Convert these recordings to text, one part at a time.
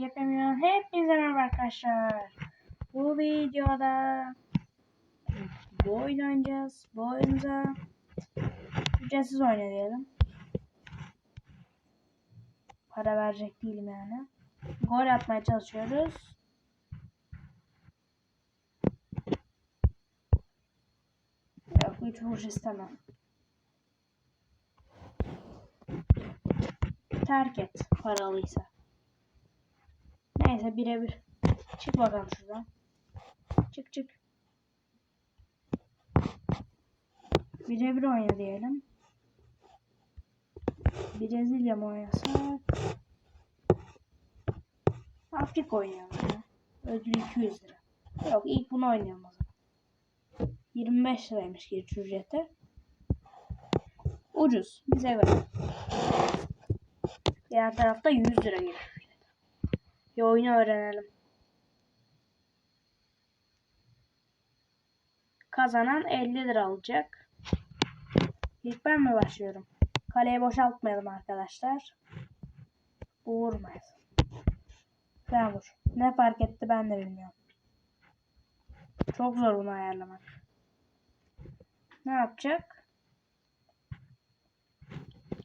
Yapamıyorum. Hepinize merhaba arkadaşlar. Bu videoda bu oyun oynayacağız. Bu oyunda ücretsiz oynayalım. Para verecek değilim yani. Gol atmaya çalışıyoruz. Yok hiç vuruş istemem. Terk et paralıysa. Neyse birebir. Çık bakalım şuradan. Çık çık. Birebir oyna diyelim. Brezilya mı oynasak? Afrika oynayalım ya. Ödül 200 lira. Yok ilk bunu oynayalım o zaman. 25 liraymış giriş ücreti. Ucuz. Bize göre. Diğer tarafta 100 lira giriş. Bir oyunu öğrenelim. Kazanan 50 lira alacak. İlk ben mi başlıyorum? Kaleyi boşaltmayalım arkadaşlar. Bu vurmayız. Sen vur. Ne fark etti ben de bilmiyorum. Çok zor bunu ayarlamak. Ne yapacak?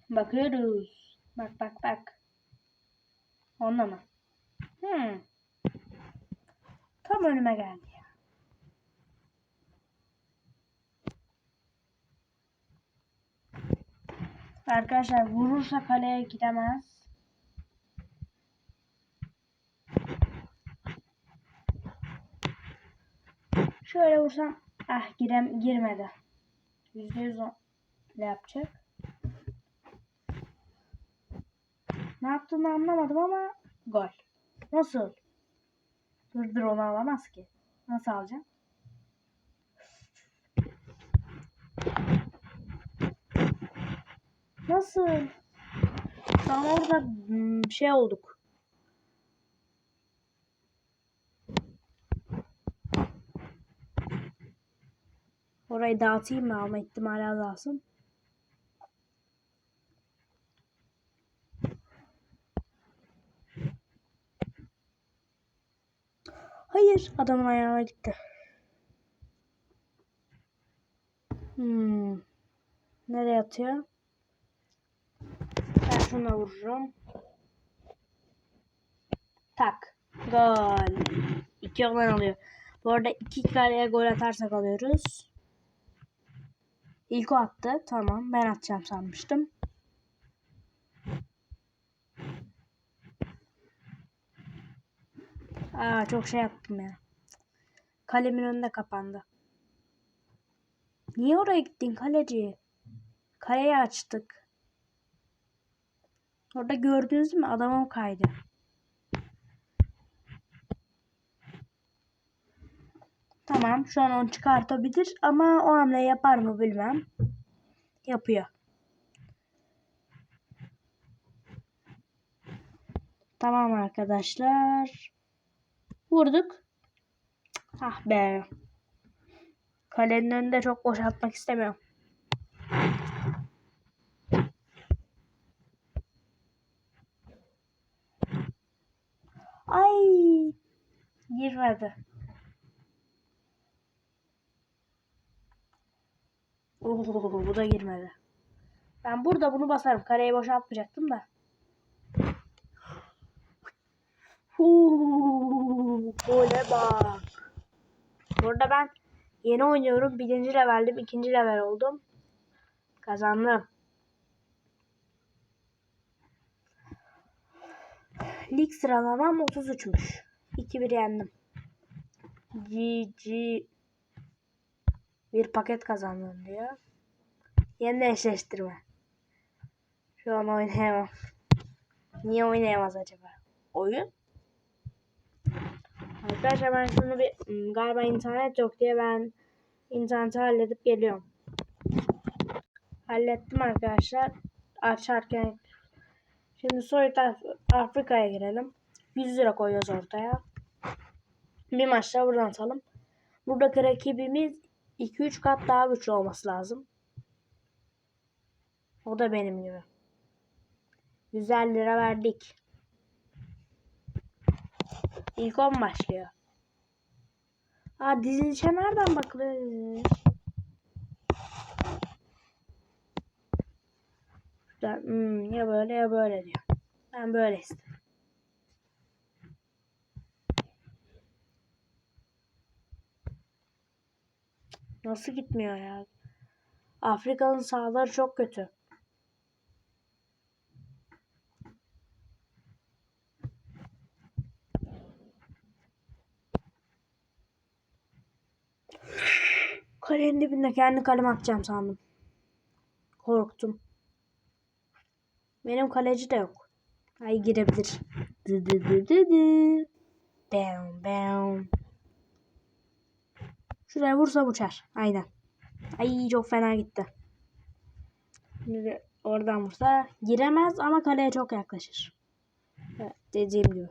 Bakıyoruz. Bak bak bak. Onda mı? Hmm. Tam önüme geldi. Arkadaşlar vurursa kaleye gidemez. Şöyle vursam ah girem girmedi. Yüzde yüz ne yapacak? Ne yaptığını anlamadım ama gol. Nasıl? Dur dur onu alamaz ki. Nasıl alacağım? Nasıl? Tam orada hmm, şey olduk. Orayı dağıtayım mı alma ihtimali azalsın. Hayır adamın ayağına gitti. Hmm. Nereye atıyor? Ben şuna vururum. Tak. Gol. İki olan alıyor. Bu arada iki kaleye gol atarsak alıyoruz. İlk o attı. Tamam. Ben atacağım sanmıştım. Aa çok şey yaptım ya. Kalemin önünde kapandı. Niye oraya gittin kaleci? Kaleyi açtık. Orada gördünüz mü? Adamım kaydı. Tamam. Şu an onu çıkartabilir ama o hamle yapar mı bilmem. Yapıyor. Tamam arkadaşlar. Vurduk. Ah be. Kalenin önünde çok boşaltmak istemiyorum. Ay girmedi. Oo, bu da girmedi. Ben burada bunu basarım. Kareyi boşaltmayacaktım da. Huu, gole bak. Burada ben yeni oynuyorum. Birinci leveldim. ikinci level oldum. Kazandım. Lig sıralamam 33'müş. 2-1 yendim. GG bir paket kazandım diyor. Yeni eşleştirme. Şu an oynayamam. Niye oynayamaz acaba? Oyun? Arkadaşlar ben şunu bir galiba internet yok diye ben interneti halledip geliyorum. Hallettim arkadaşlar. Açarken Şimdi Soyut Afrika'ya girelim. 100 lira koyuyoruz ortaya. Bir maçta buradan atalım. Buradaki rakibimiz 2-3 kat daha güçlü olması lazım. O da benim gibi. 150 lira verdik. İlk 10 başlıyor. Aa dizilişe nereden bakılıyor? Hmm, ya böyle ya böyle diyor. Ben böyle istedim. Nasıl gitmiyor ya? Afrika'nın sahaları çok kötü. Dibinde kendi kaleme atacağım sandım. Korktum. Benim kaleci de yok. Ay girebilir. Dı dı dı dı dı. Bam bam. Şuraya vursam uçar. Aynen. Ay çok fena gitti. Şimdi oradan vursa giremez ama kaleye çok yaklaşır. Evet, dediğim gibi.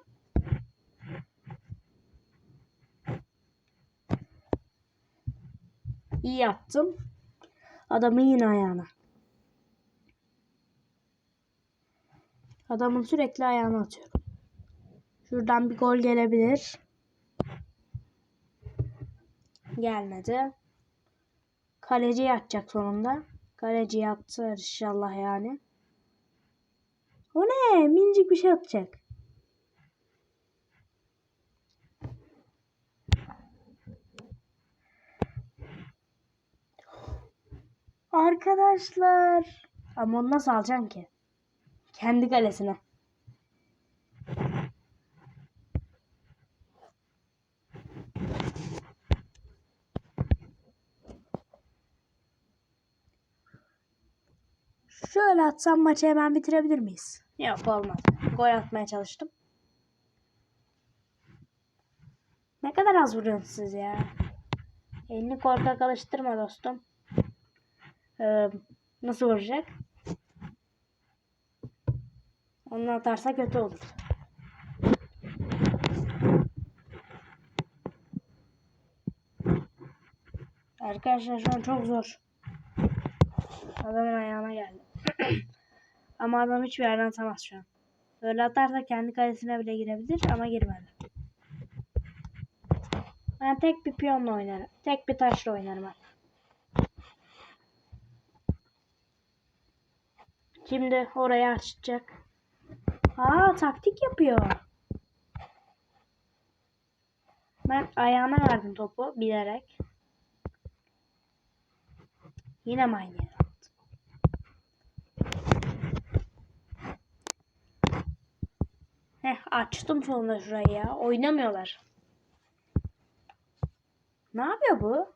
İyi yaptım. Adamın yine ayağına. Adamın sürekli ayağına atıyorum. Şuradan bir gol gelebilir. Gelmedi. Kaleci yatacak sonunda. Kaleci yattı inşallah yani. O ne? Minicik bir şey atacak. Arkadaşlar. Ama onu nasıl alacaksın ki? Kendi kalesine. Şöyle atsam maçı hemen bitirebilir miyiz? Yok olmaz. Gol atmaya çalıştım. Ne kadar az vuruyorsunuz ya. Elini korkak alıştırma dostum. Ee, nasıl vuracak? Onu atarsa kötü olur. Arkadaşlar şu an çok zor. Adamın ayağına geldi. ama adam hiçbir yerden atamaz şu an. Böyle atarsa kendi kalesine bile girebilir ama girmedi. Ben tek bir piyonla oynarım. Tek bir taşla oynarım ben. Şimdi oraya açacak. Aa taktik yapıyor. Ben ayağına verdim topu bilerek. Yine mi aynı? Heh açtım sonunda şurayı ya. Oynamıyorlar. Ne yapıyor bu?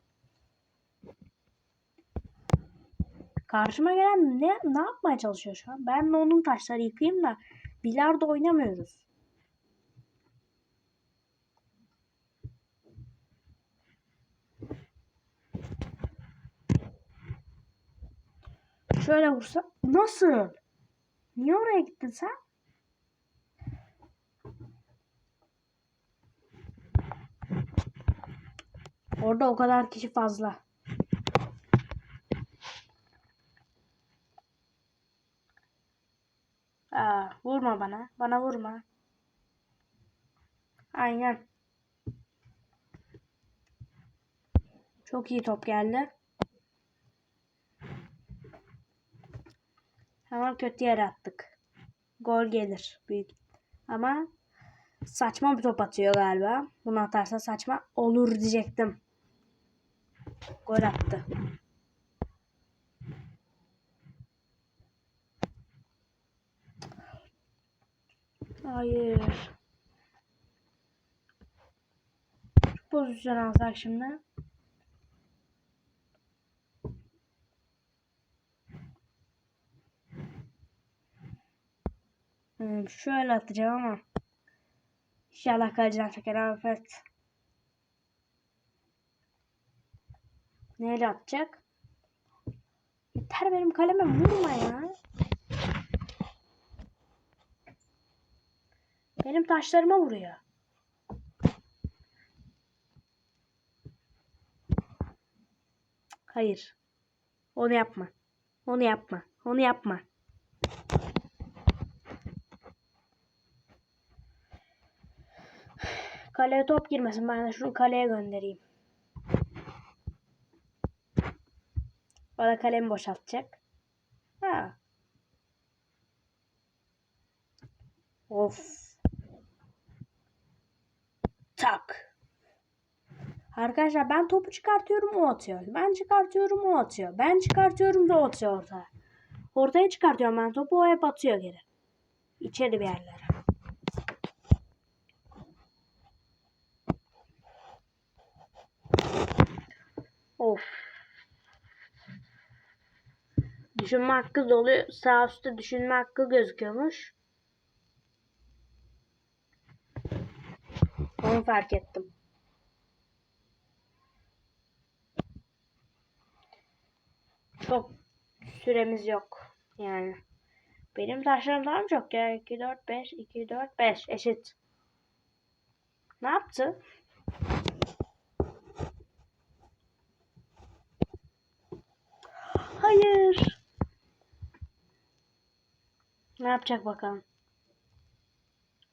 Karşıma gelen ne ne yapmaya çalışıyor şu an? Ben de onun taşları yıkayayım da bilardo oynamıyoruz. Şöyle vursa nasıl? Niye oraya gittin sen? Orada o kadar kişi fazla. Aa, vurma bana. Bana vurma. Aynen. Çok iyi top geldi. Ama kötü yere attık. Gol gelir büyük. Ama saçma bir top atıyor galiba. Bunu atarsa saçma olur diyecektim. Gol attı. Hayır. Şu pozisyon alsak şimdi. Hmm, şöyle atacağım ama. İnşallah kaleciden çeker afet. Neyle atacak? Yeter benim kaleme vurma ya. Benim taşlarıma vuruyor. Hayır. Onu yapma. Onu yapma. Onu yapma. Kaleye top girmesin. Ben de şunu kaleye göndereyim. Da kalemi boşaltacak. Ha. Of. Tak. Arkadaşlar ben topu çıkartıyorum o atıyor. Ben çıkartıyorum o atıyor. Ben çıkartıyorum da o atıyor ortaya. Ortaya çıkartıyorum ben topu o hep atıyor geri. İçeri bir yerlere. Of. Düşünme hakkı dolu. Sağ üstte düşünme hakkı gözüküyormuş. Onu fark ettim. Çok süremiz yok. Yani. Benim taşlarım daha mı çok ya? 2, 4, 5, 2, 4, 5 eşit. Ne yaptı? Hayır. Ne yapacak bakalım.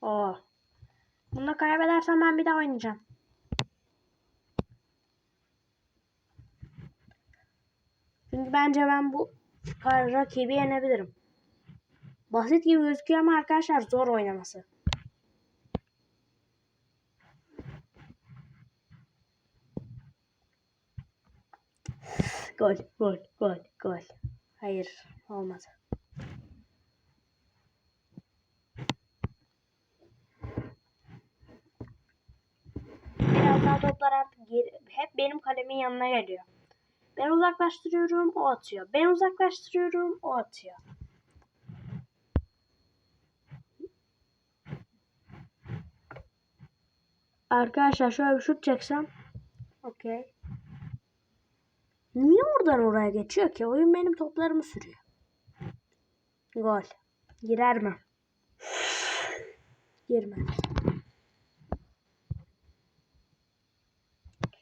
Oo. Bunu da kaybedersem ben bir daha oynayacağım. Çünkü bence ben bu rakibi yenebilirim. Basit gibi gözüküyor ama arkadaşlar zor oynaması. Gol, gol, gol, gol. Hayır, olmadı. Biraz daha toplar hep, geri- hep benim kalemin yanına geliyor. Ben uzaklaştırıyorum, o atıyor. Ben uzaklaştırıyorum, o atıyor. Arkadaşlar şöyle bir şut çeksem. Okey. Niye oradan oraya geçiyor ki? Oyun benim toplarımı sürüyor. Gol. Girer mi? Girmez.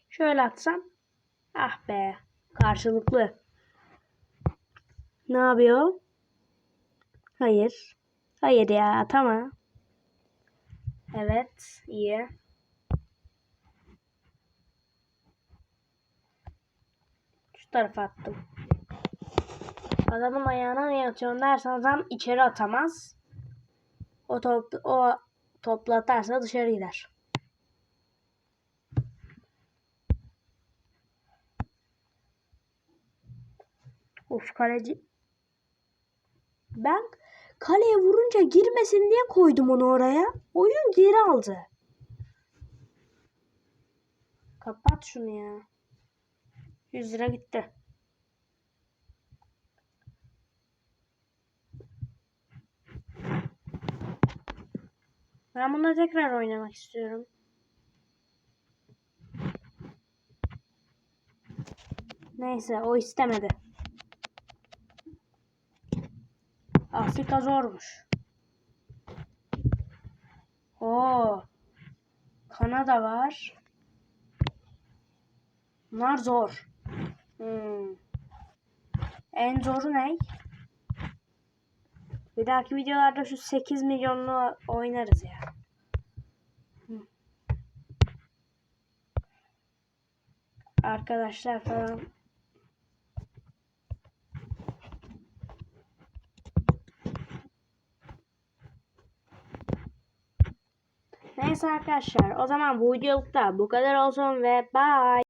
Şöyle atsam. Ah be. Karşılıklı. Ne yapıyor? Hayır. Hayır ya atama. Evet. iyi. Şu tarafa attım. Adamın ayağına niye atıyorsun dersen adam içeri atamaz. O top o topla atarsa dışarı gider. Of kaleci. Ben kaleye vurunca girmesin diye koydum onu oraya. Oyun geri aldı. Kapat şunu ya. 100 lira gitti. Ben bununla tekrar oynamak istiyorum. Neyse o istemedi. Afrika zormuş. Oo. Kanada var. Bunlar zor. Hmm. En zoru ne? Bir dahaki videolarda şu 8 milyonlu oynarız ya. Hı. Arkadaşlar falan. Neyse arkadaşlar o zaman bu videolukta bu kadar olsun ve bye.